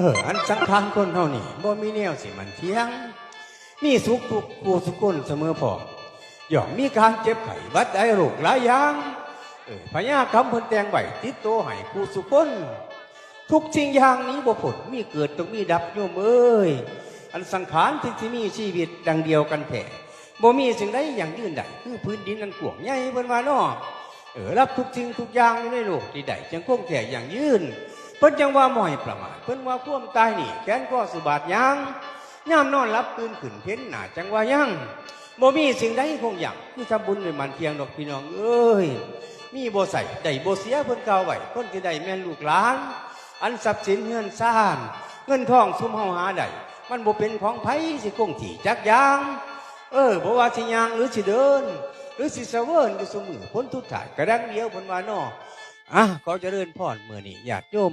เออ อันสังขารคนเฮานี่บ่มีแนวสิมันเที่ยง มีสุขทุกผู้สุกคนเสมอพอย่อมมีการเจ็บไข้หวัดได้โรคหลายอย่างเออพญาคำเพิ่นแตงไว้ติดโตให้ผู้สุกคนทุกสิ่งอย่างนี้บ่ผลมีเกิดต้องมีดับโยมเอ้ยอันสังขารที่ที่มีชีวิตดังเดียวกันแท้บ่มีสิ่งใดอย่างยืนใดคือพื้นดินอันกวงใหญ่เพิ่นว่าเนาะเออรับทุกสิ่งทุกอย่างอยู่ในโลกที่ใดจังคงแท้อย่างยืน เพิ่นจังว่าบ่ให้ประมาทเพิ่นว่าควมตายนี่แค้นก็สุบาทยังยามนอนหลับตื่นขึ้นเพ้นหนาจังว่ายังบ่มีสิ่งใดคงอย่างคือทำบุญด้วยมันเพียงดอกพี่น้องเอ้ยมีโบใส่ได้บ่เสียเพิ่นกล่าวไว้คนที่ได้แม่นลูกหลาน อันทรัพย์สินเงินซ่านเงินทองซุมเฮาหาได้มันบ่เป็นของไผสิคงที่จักยางเออบ่ว่าสิย่างหรือสิเดิน หรือสิเสเวิร์นอยู่เสมอพ้นทุกถ่ายกระดังเดียวเพิ่นว่านออะขอเจริญพรมื้อนี้ญาติโยม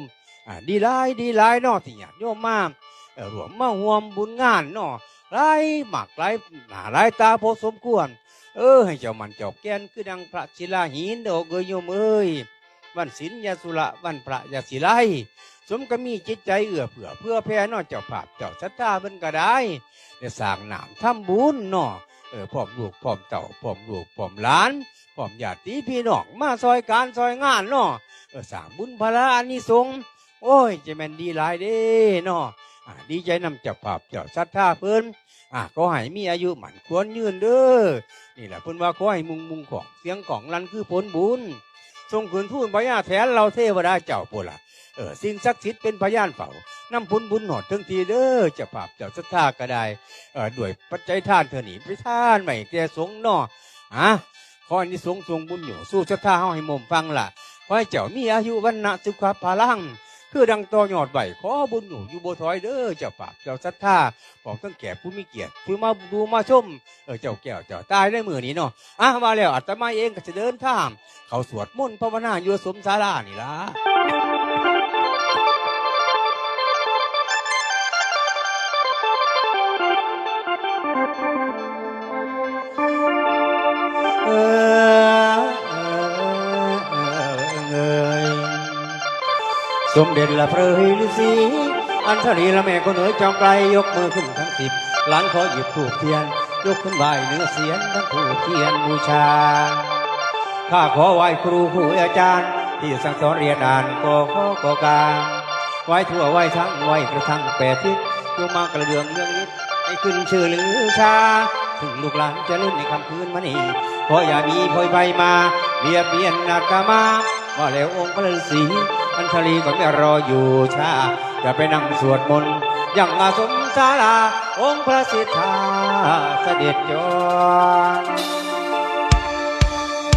ดีหลายดีหลายเนาะที่ญาติโยมมาเออรวมมาร่วมบุญงานเนาะหลายหมากหลายหนาหลายตาพอสมควร เออ ให้เจ้ามันเจ้าแก่นคือดังพระศิลาหินเด้อเกยโยมเอ้ยวันศีลยาสุระวันพระยาศิไลสมก็มีจิตใจเอื้อเผื่อเพื่อแผ่นอเจ้าภาพเจ้าศรัทธาเพิ่นก็ได้เนี่ยสร้างน้ำทำบุญนาะเออพร้อมลูกพร้อมเต่าพร้อมลูกพร้อมหลานพร้อมญาติพี่น้องมาซอยการซอยงานนาะเออสร้างบุญพละอานิสงส์ โอ้ยจะแมนดีหลายเด้เนาะอ่าดีใจนำเจ้าภาพเจ้าศรัทธาเพิ่นอ่าก็ให้มีอายุหมันควรยืนเด้อนี่แหละเพิ่นว่าขอให้มุงมุงของเสียงของลันคือผลบุญทรงขืนทูนพญาแถนเราเทวดาเจ้าปุละเออสิ่งศักดิ์สิทธิ์เป็นพยานเฝ้านำพุนบุญหอดทั้งทีเด้อเจะภาพเจ้าศรัทธาก็ได้เออด้วยปัจจัยท่านเธอหนีไปท่านใหม่แกสงนออะขออันนี้สงส์ทรงบุญอยู่สู้ศรัทธาเฮาให้มุมฟังล่ะขอให้เจ้ามีอายุวันนะสุขภาลัง คือดังต่อยอดไหวขอบุญหนูอยู่บถอยเด้อเจ้าฝากเจ้าศรัทธาของตั้งแก่ผู้มีเกียรติผู้มาดูมาชมเออเจ้าแก้วเจ้าตายได้มือนี้เนาะอะมาแล้วอาตมาเองก็จะเดินทางเขาสวดมนต์ภาวนาอยู่สมศาลานี่ล่ะ สมเด็จละเพรยฤาษีอันธรีละแม่คนเอ๋ยจอมไกลยกมือขึ้นทั้งสิบหลานขอหยิบถูกเทียน ยกขึ้นไหวเนื้อเสียนทั้งถูกเทียนบูชาข้าขอไหว้ครูผู้อาจารย์ ที่สั่งสอนเรียนอ่านกอขอกอกาไหว้ทั่วไหว้ทั้งไหว้กระทั่งแปดทิศยกมากระเดืองเรื่องนิดให้ขึ้นชื่อหรือชา ถึงลูกหลานจะเล่นในคำคืนมานี่ขออย่ามีพลอยไปมาเบียดเบียนนักกามาว่าแล้วองค์พระฤาษี อันทลีก็ไม่รออยู่ชาจะไปนั่งสวดมนต์ยังอาสมศาลาองค์พระสิทธาเสด็จจร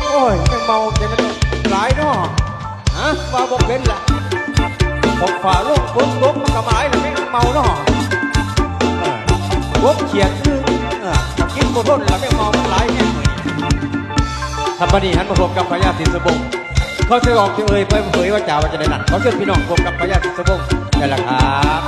โอ้ยแม่เมาจะมันหลายเนาะฮะว่าบอกเป็นละผมฝ่าลูกปุ๊บปุ๊บมันก็หมายแล้วแม่เมาเนาะเออปุ๊บเขียนคือกินบนรถแล้วแม่เมามันหลายแม่เลยทำปนีหันมาพบกับพญาติสบง เขาจะออกจะเอ่ยไปเผยว่าจ่าว่าจะได้นั่นเขาเชิญพี่น้องพบกับพญาติสบงได้ละครับ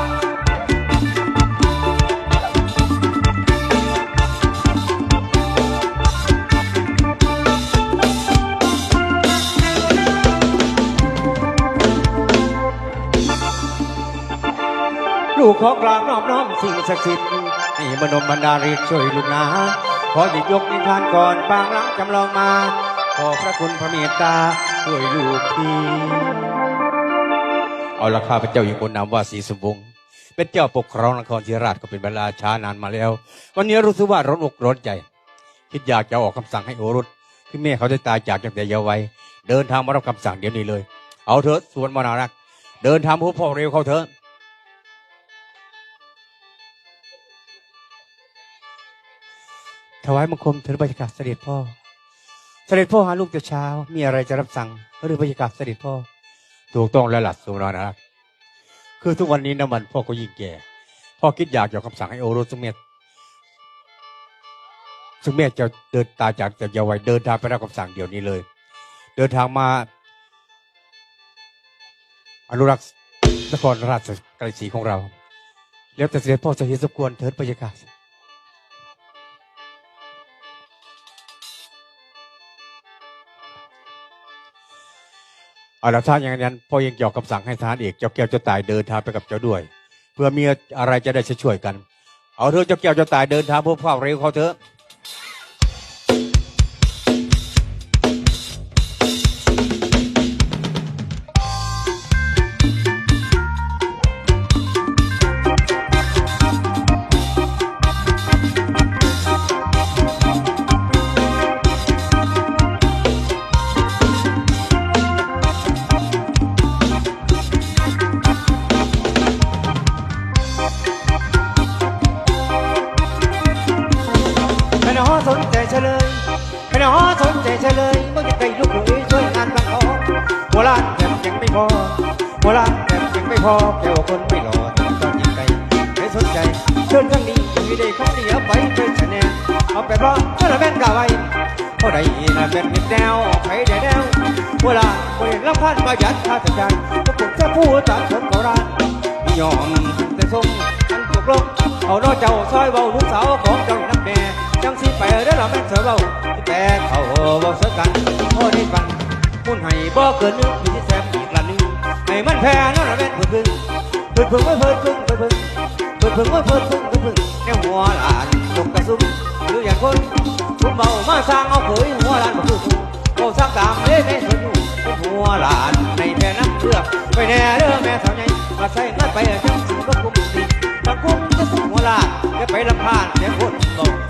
ลูกขอกราบน้อมน้อมสิ่งศักดิ์สิทธิ์ให้มนมบรรดาฤทธิ์ช่วยลูกนาขอหยิบยกนิทานก่อนปางหลังจำลองมา ขอพระคุณพระเมตตา ช่วยลูกทีเอาละข้าพเจ้าอีกคนนามว่าศรีสมวงศ์เป็นเจ้าปกครองนครศรีราชก็เป็นเวลาช้านานมาแล้ว วันนี้รู้สึกว่าร้อนอกร้อนใจ คิดอยากจะออกคำสั่งให้โอรสที่แม่เขาได้ตายจากตั้งแต่เยาว์วัยเดินทางมารับคำสั่งเดี๋ยวนี้เลย เอาเถอะสวนมานารัก เดินทางพบพ่อเร็วเข้าเถอะถวายบังคมถึงบรรยากาศเสด็จพ่อ เสด็จพ่อหาลูกแต่เช้า มีอะไรจะรับสั่งหรือบรรยากาศเสด็จพ่อ ถูกต้องแล้วล่ะสุนรนะคือทุกวันนี้น้ำมันพ่อก็ยิ่งแก่ พ่อคิดอยากจะออกคำสั่งให้โอรสซึ่งเมธซึ่งเมธจะเดินตาจากจากเยาวัยเดินทางไปรับคำสั่งเดี๋ยวนี้เลย เดินทางมา อนุรักษ์นครราชกฤษของเรา แล้วแต่เสด็จพ่อจะเห็นสมควรเถิดบรรยากาศ เอาละถ้าอย่างนั้นพ่อยังเกี่ยวกับสั่งให้ทานเอกเจ้าแก้วเจ้าตายเดินทางไปกับเจ้าด้วย เพื่อมีอะไรจะได้ช่วยกัน เอาเถอะเจ้าแก้วเจ้าตายเดินทางพบเข้าเร็วเขาเถอะ เฉลยเมื่อจะไปลูกหลุยช่วยงานบางเขาโบราณแต่ยังไม่พอโบราณแต่ยังไม่พอแก้วคนไม่หล่อแต่ตอนยิงไกลไม่สนใจเชิญทั้งนี้ยังไม่ได้ข้าวเหนียวไปเพื่อชนะเอาไปราะถ้าเราแม่นกาไว้เพราะใดน่ะเป็นนิดแนวใครได้แนวโบราณคนเห็นลำพันประหยัดค่าจัดการก็ปลุกจะพูดตามคนโบราณนิยอมแต่ทรงอันตกลงเอาน้อเจ้าซอยเบาลูกสาวของเจ้านักแม่ จังสิไปเด้อเราแม่เสือเบาแต่เขาเบาเสือกันพอได้ฟังมุ่นให้บ่เกินนึงมีที่แซมอีกละนึงให้มันแพ้นั่นละแม่เพิ่นพึ่งเพิ่นพึ่งไว้เพิ่นพึ่งเพิ่นพึ่งเพิ่นพึ่งไว้เพิ่นพึ่งเพิ่นพึ่งแนวหัวหลานตกกระซุ่มหรืออย่างคนคุณเบามาสร้างเอาเผยหัวหลานบ่คือกูเบาสร้างตามเด้ในสวนอยู่เป็นหัวหลานในแม่น้ำเลือไปแน่เด้อแม่สาวใหญ่มาใส่เงินไปจังสิก็คุ้มดีบางคุ้มจะสุขหัวลาจะไปลำพานเสียคนเบ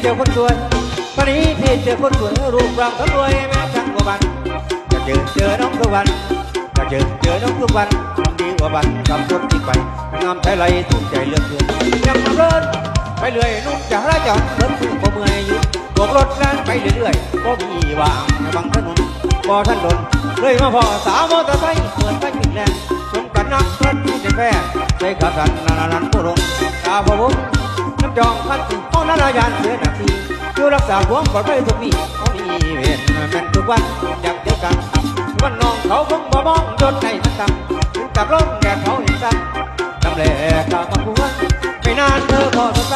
เจอคนสวยวันนี้พี่เจอคนสวยรูปร่างสำรวยแม่ช่างกว่าบันจะเจอเจอน้องทุกวันจะเจอเจอน้องทุกวันดีกว่าบันกับรถที่ไปงามไทยไรถูกใจเลือกเกินยังมาเลินไปเรื่อยนุ่มจะราจรเพิ่นพึ่งบ่เมื่อยหยุดบวกรถแล่นไปเรื่อยๆบ่มีวางบางถนนบ่ทันดนเลยมาพอสาวมอเตอร์ไซค์เปิดไปกินแรงสมกันนักรถที่เป็นแฟนใจขับสันนานานันผู้ลงตาพะวง น้ำจองคันสิห้องนารายานเสียหนักทีอยู่รักษาความปลอดภัยทุกที่เขามีเวรแม่นทุกวันอยากเดียวกันวันน้องเขาคงบ่มองจนในมันต่ำถึงกับล้มแดดเขาเห็นซ้ำจำแหลกกามาควรไม่นานเธอก็สดใจ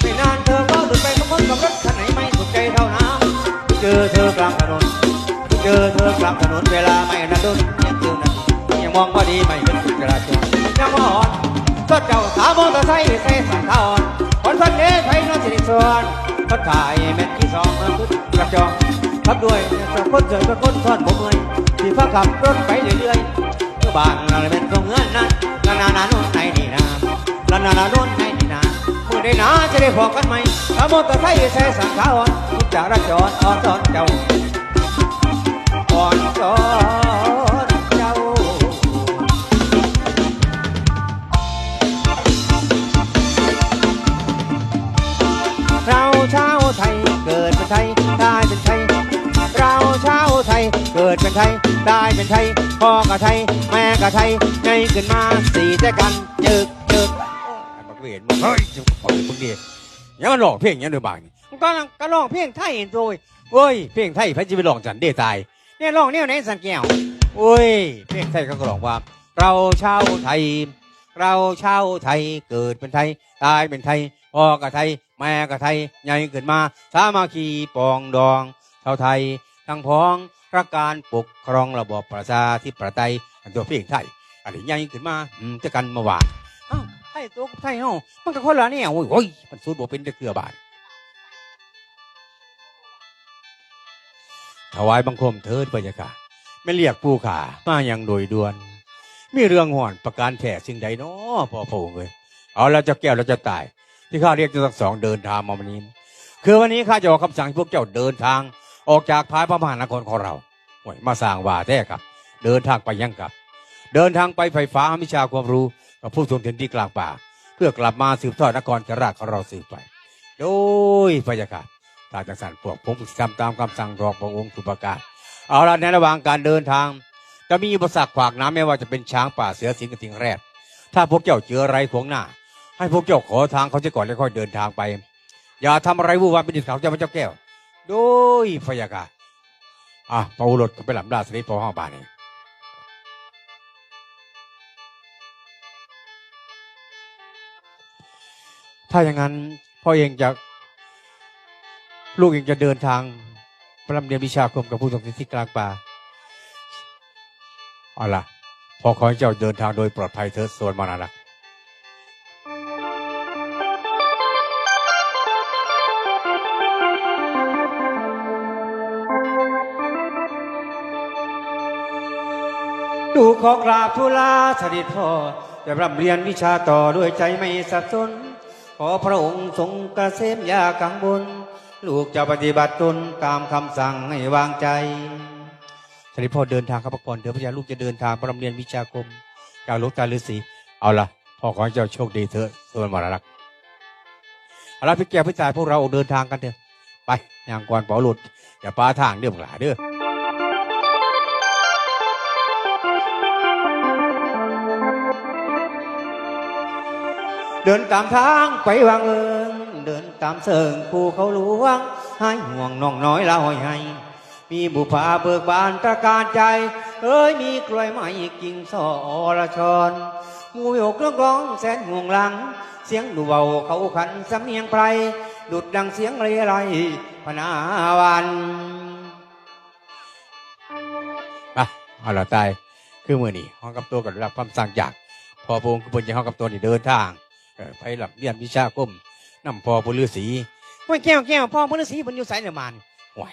ไม่นานเธอก็หลุดไปกับคนกับรถคันไหนไม่สนใจเท่าน้ำเจอเธอกลางถนนเจอเธอกลางถนนเวลาไม่นันดนยังเจอนะยังมองว่าดีไม่เป็นจราจรยังอ่อนก็เจ้าสาวมอเตอร์ไซค์เซ่สันทอนคน คนเด้ไฟนอนสิริสวนคนถ่ายแม่นที่สองเมาขึ้นกระจองขับด้วยสองคนเจอกับคนทอดผมเมยที่ฟ้าขับรถไปเรื่อยๆก็บ้านเราเป็นตรงเงินนั้นลานานาโน่นไหนนี่นะลานานาโน่นไหนนี่นะมือได้นาจะได้พอกันไหมถ้ามอเตอร์ไซค์ใส่สังขารทุกจากราจรอ่อนสอนเจ้าอ่อนสอน เกิดเป็นไทย ได้เป็นไทย พ่อกับไทย แม่กับไทยไงขึ้นมาสี่แต่กันยึกยึกไอ้บักเวรมึงเฮ้ยจะขอเป็นมึงดีอยังมันร้องเพลงอยังเดือบางนี่มันก็ก็ร้องเพลงไทยโดยโอ้ยเพลงไทยพระจะไปร้องจันเดตายเนี่ยร้องเนี่ยไหนสันแก้วโอ้ยเพลงไทยเขาก็ร้องว่า เราชาวไทย เราชาวไทยเกิดเป็นไทยตายเป็นไทยพ่อกับไทย แม่กับไทยใหญ่ขึ้นมาสามัคคีปองดองชาวไทยทั้งพ้อง รัการปกครองระบอบประชาธิปไตยอันตัวเพลงไทยอันนี้ใหญ่ขึ้นมาอืมจะกันเมื่อวานอ้าวไทยตัวกับไทยเฮามันก็คนละเนี่ยโอ้ยโอ้ยมันสูดบ่เป็นตะเกือบาทถวายบังคมเทิดบรรยากาศไม่เรียกผู้ขามาอย่างโดยด่วน มีเรื่องห่อนประการแท้สิ่งใดเนาะพอพงเลย เอาแล้วเจะแก้วเราจะตาย ที่ข้าเรียกจ้าทั้งสองเดินทางมาวันนี้ คือวันนี้ข้าจะออกคำสั่งให้พวกเจ้าเดินทาง ออกจากภายพระมหานครของเราโอ้ยมาสร้างว่าแท้ครับ เดินทางไปยังกับ เดินทางไปไฟฟ้าวิชาความรู้กับผู้ทรงเทียนที่กลางป่า เพื่อกลับมาสืบทอดนครกราชของเราสืบไป โดยพระยาค่ะตาจังสันพวกผมทำตามคำสั่งรองพระองค์สุประกาศเอาละในระหว่างการเดินทาง จะมีอุปสรรคขวากน้ำไม่ว่าจะเป็นช้างป่าเสือสิงห์กับสิงแรดถ้าพวกเจ้าเจออะไรขวางหน้า ให้พวกเจ้าขอทางเขาจะก่อนแล้วค่อยเดินทางไป อย่าทำอะไรวุ่นวายเป็นดิสเขาเจ้าพระเจ้าแก้ว โดยพยาค่ะอะพระอุรสก็ไปหลำดาสนิทพอห้องบ้านเองถ้าอย่างนั้นพ่อเองจะลูกเองจะเดินทางไประรำเรียนวิชาคมกับผู้ทรงสิทธิกลางป่าเอาล่ะ พอขอให้เจ้าเดินทางโดยปลอดภัยเถิดส่วนมานา ขอกราบทูลาสดิตพ่อจะร่ำเรียนวิชาต่อด้วยใจไม่สับสน ขอพระองค์ทรงกระเสมยากังวลลูกจะปฏิบัติตนตามคำสั่งให้วางใจสริพ่อเดินทางครับพักผ่อนเดี๋ยวพระยาลูกจะเดินทางประรำเรียนวิชาคมจากลูกตาฤาษีเอาละพ่อขอให้เจ้าโชคดีเถอะส่วนมานารักเอาละพี่แก้วพี่ตายพวกเราออกเดินทางกันเถอะไปอย่างก่อนเป๋าหลุดอย่าปาทางเด้อมหลาเด้อ เดินตามทางไปวางเอิงเดินตามเสิงภูเขาหลวงให้ห่วงน้องน้อยละหอยให้มีบุพาเบิกบานตระการใจ เอ้ยมีกล้วยไม้กิ่งซอระชอนหมูโยกเรื่องร้องแสนห่วงหลัง เสียงดูเบาเขาขันสำเนียงไพรดุดดังเสียงเรไรพนาวันไปเอาละตาย คือมือนี่ห้องกับตัวกับรับคำสั่งจาก พอพระองค์คือเพิ่นจะห้องกับตัวนี่เดินทาง ไปหลับเรียนวิชาคมนำพอผู้ฤาษีว่าแก้วแก้วพ่อพระฤาษีเพิ่นอยู่ไสเนี่ยมันห่วย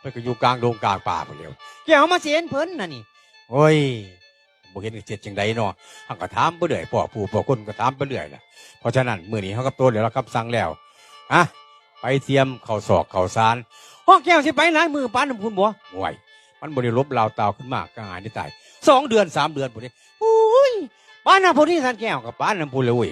ไปก็อยู่กลางดงกลางป่าไปเร็วแก้วมาเสียนเพิ่นน่ะนี่โอ้ยบ่เห็นเจ็ดจังใดเนาะเฮาก็ถามไปเรื่อยพ่อผู้พ่อคนก็ถามไปเรื่อยล่ะเพราะฉะนั้นมื้อนี้เฮากับตัวเดี๋ยวเราคำสั่งแล้วอะไปเตรียมข้าวสอกข้าวสารห้องแก้วสิไปหลายมือปานน้ำพุ่นบ่ห่วยมันบ่ได้ลบลาวตาวขึ้นมากก็หายได้ตายสองเดือนสามเดือนพุ่นนี้อุ้ยปานน้ำพุ่นนี่สันแก้วกับป้านน้ำพุเลยเว้ย